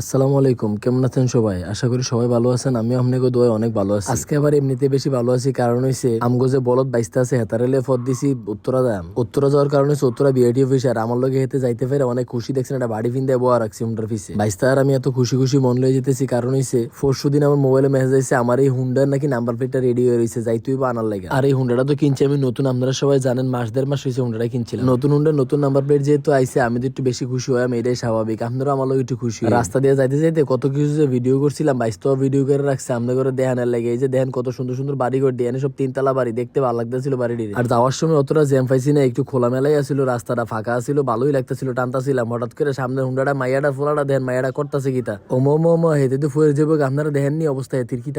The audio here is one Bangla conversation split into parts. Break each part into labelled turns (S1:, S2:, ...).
S1: আসসালামু আলাইকুম। কেমন আছেন সবাই? আশা করি সবাই ভালো আছেন। আমি আপনাকে দোয়া অনেক ভালো আছি। আজকে আবার এমনিতে বেশি ভালো আছি। কারণ হইছে, আমগো যে বলদ বাইসতে আছে হেতারেলে ফদ দিছি উত্তরা দাম। উত্তরা যাওয়ার কারণে হচ্ছে উত্তরা বিআইটি অফিস আর আমার লগে হেতে যাইতে পারে অনেক খুশি। দেখছেন, একটা বাড়ি ফিন দিয়ে বোয়া রাখছি হুন্ডার পিছে বাইসতে আর আমি এত খুশি খুশি মন লয়ে যেতেছি। কারণ হইছে, পরশু দিন আমার মোবাইলে মেসেজ আইছে, আমার এই হুন্ডার নাকি নাম্বার প্লেটটা রেডি হয়ে রয়েছে যাইতেই বা আনার লাগে। আর এই হুন্ডাটা তো কিনছি আমি নতুন। আপনারা সবাই জানেন, মাস দেড় মাস হয়েছে হুন্ডাটা কিনছিলাম। নতুন হুন্ডার নতুন নাম্বার প্লেট যেহেতু আইছে, আমি তো একটু বেশি খুশি হয়, আমি এটাই স্বাভাবিক। আপনারা আমার লোক একটু খুশি। রাস্তা যাইতে যাইতে কত কিছু যে ভিডিও করছিলাম ভিডিও করে রাখছে, আমরা করে লাগে। এই যে দেখেন কত সুন্দর সুন্দর বাড়ি করে দিয়ে সব তিনতলা বাড়ি, দেখতে ভালো লাগতেছিল বাড়িটি আর যাওয়ার সময় অতটা জ্যাম পাইছি না, একটু খোলামেলাই আছিল, রাস্তাটা ফাঁকা ভালোই লাগতেছিল, টানতাছিলাম। হঠাৎ করে সামনে হুন্ডাটা, মাইয়াটা, ফোলাটা মাইয়াটা করতেছে হেতে তো যাব আপনারা অবস্থা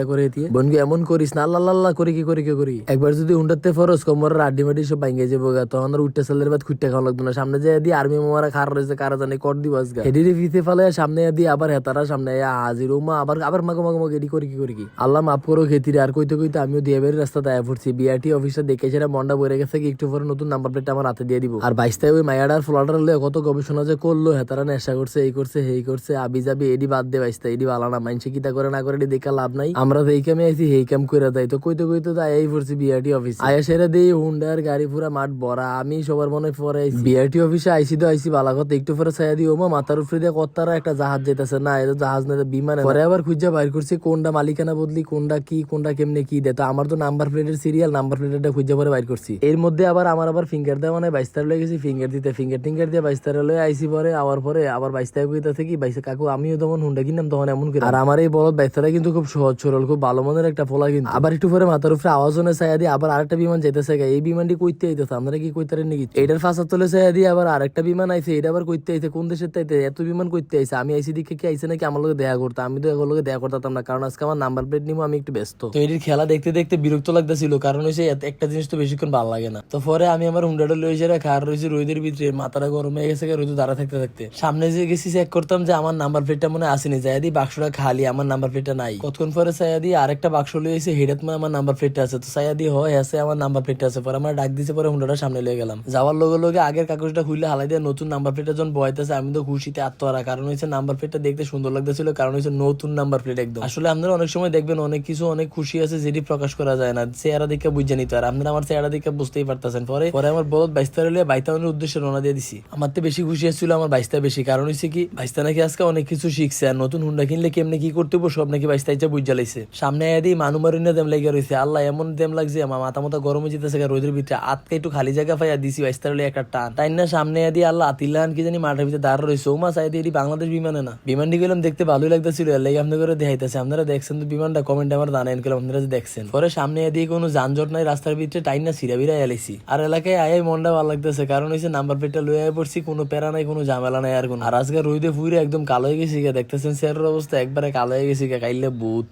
S1: করে বোনকে এমন করিস না, আল্লাহ আল্লাহ করে কি করে, কি, করি। একবার যদি হুন্ডাতে ফরস কোমরের আড্ডি সব ভাঙ্গে যাব তখন উঠতে সালের বাদ খুঁটতে খাওয়া লাগতো না। সামনে যে দিয়ে আর্মি মামারা খার রয়েছে, কারা জানে কর দিব আজকে। ফিতে সামনে দিয়ে আবার হেতারা সামনে হাজির মা আবার আবার মাগো মাগো মাগো, এডি করি, কি করি, কি? আল্লাহ মাফ করো খেতিরে, আর কইতে কইতে আমিও দিয়ে বের রাস্তাতে আয়া পড়ছি বিআরটি অফিসে দেখে সেটা মন্ডা বইরে গেছে কি একটু পরে নতুন নাম্বার প্লেটটা আমার হাতে দিয়ে দিব। আর বাইশটায় ওই মায়াডার ফ্লাডার লয়ে কত গবেষণা যে করল হেতারা নেশা করছে, এই করছে এই করছে, আবি যাবি, এডি বাদ দে বাইশটা এডি ভালো না মাইনসে কিতা করে, না করে, এডি দেখা লাভ নাই। আমরা এই কামে আইছি এই কাম করে দেয়। তো কইতে কইতে তো আয়াই পড়ছি বিআরটি অফিস আয়া সেরা দেই হুন্ডার গাড়ি পুরা মাঠ ভরা, আমি সবার মনে পরে আইছি। বিআরটি অফিসে আইছি তো আইছি বালা কথা একটু পরে ছায়া দিও মা মাথার উপরে দিয়ে কত্তারা একটা জাহাজ যেতেছে না এটা জাহাজ না বিমানে পরে আবার খুঁজা বাইর করছি, কোনটা মালিকানা বদলি, কোনটা কি, কোনটা কেমনে কি দেয়। তো আমার তো নাম্বার প্লেটের সিরিয়াল নাম্বার প্লেটটা খুঁজে পরে বাইর করছি। এর মধ্যে আবার আমার আবার ফিঙ্গার দেওয়া মানে বাইশ তারিখ গেছি ফিঙ্গার দিতে ফিঙ্গার টিঙ্গার দিয়ে বাইশ তারিখ লয়ে আইসি পরে আবার পরে আবার বাইশ তারিখ কইতে কি বাইশে কাকু আমিও তখন হুন্ডা কিনলাম, তখন এমন করে আর আমার এই বলদ বাইশ তারিখ কিন্তু খুব সহজ, সরল, খুব ভালো মনের একটা ফলা কিন্তু। আবার একটু পরে মাথার উপরে আওয়াজ শুনে ছায়া দিয়ে আবার আরেকটা বিমান যেতেছে। এই বিমানটি কইতে আইতেছে, আপনারা কি কইতে নাকি? এটার ফাঁসা তোলে ছায়া দিয়ে আবার আরেকটা বিমান আইছে, এটা আবার কইতে আইছে, কোন দেশের তাইতে এত বিমান কইতে আইছে? আমি আইসি দিকে কি আইছে নাকি আমার লোকে দেখা করতে? আমি তো এগুলোকে দেখা করতাম না, কারণ আজকে আমার নাম্বার প্লেট নিবো আমি একটু ব্যস্ত। তো এটির খেলা দেখতে দেখতে বিরক্ত লাগতেছিল, কারণ হচ্ছে একটা জিনিস তো বেশিক্ষণ ভালো লাগে না। তো পরে আমি আমার হুন্ডাটা এসে খার রয়েছে রোদের ভিতরে, মাথাটা গরম হয়ে গেছে রোদ দাঁড়া থাকতে থাকতে। সামনে যে গেছি চেক করতাম যে আমার নাম্বার প্লেটটা মনে আসেনি যাই দি বাক্সটা খালি, আমার নাম্বার প্লেটটা নাই। কতক্ষণ পরে সাইয়া দিয়ে আরেকটা বাক্স এসে হেডাত মানে আমার নাম্বার প্লেটটা আছে। তো সাইয়া দিয়ে হয়, আছে, আমার নাম্বার প্লেটটা আছে। পরে আমার ডাক দিছে, পরে হুন্ডাটা সামনে লয়ে গেলাম। যাওয়ার লগে লগে আগের কাগজটা খুললে হালাই দিয়ে নতুন নাম্বার প্লেটটা যখন বয়াইতেছে, আমি তো খুশিতে আত্মহারা, কারণ হচ্ছে নাম্বার প্লেটটা দেখতে সুন্দর লাগতেছিল, কারণ হচ্ছে নতুন নাম্বার প্লেট একদম। আসলে আপনারা অনেক সময় দেখবেন অনেক কিছু, অনেক খুশি আছে যেটি প্রকাশ করা যায় না, চেহারা দেখে বুঝে নিতে আর আপনারা আমার চেহারা দেখে বুঝতেই পারতেছেন। পরে পরে আমার বলদ বাইস্তা রইলে বাইতাউনের উদ্দেশ্যে রওনা দিয়ে দিছি। আমার তো বেশি খুশি আসছিল আমার বাইস্তা বেশি, কারণ হচ্ছে কি বাইস্তা নাকি আজকে অনেক কিছু শিখছে, আর নতুন হুন্ডা কিনলে কেমনে কি করতে সব নাকি বাইস্তা ইচ্ছা বুঝা লাইছে। সামনে আদি মানু মারিনা দেম লেগে রয়েছে আল্লাহ, এমন দেম লাগছে, আমার মাথা মাথা গরমে যেতেছে রোদের ভিতরে। আতকে একটু খালি জায়গা পাইয়া দিছি বাইস্তা রইলে একটা টান। তাই না, সামনে আদি আল্লাহ আতিলান কি জানি মাঠের ভিতরে দাঁড় রয়েছে। ওমা চাইতে এটি বাংলাদেশ বিমানে না বিমানটি গেলাম দেখতে ভালোই লাগতেছিল, এর লাগে আপনাদের দেখাইতেছে। আপনারা দেখছেন তো বিমানটা কমেন্ট আমার জানাইন করলাম আপনারা যে দেখছেন। পরে সামনে এদিকে কোনো যানজট নাই, রাস্তার ভিতরে টাইন না, সিরা বিরা এলাইছি আর এলাকায় আয় মনটা ভালো লাগতেছে, কারণ হচ্ছে নাম্বার প্লেটটা লয়ে আয় পড়ছি, কোনো প্যারা নাই, কোনো ঝামেলা নাই আর কোনো। আর আজকে রুইদে ফুইরে একদম কালো হয়ে গেছি দেখতেছেন স্যারের অবস্থা, একবারে কালো হয়ে গেছি কাইলে বুথ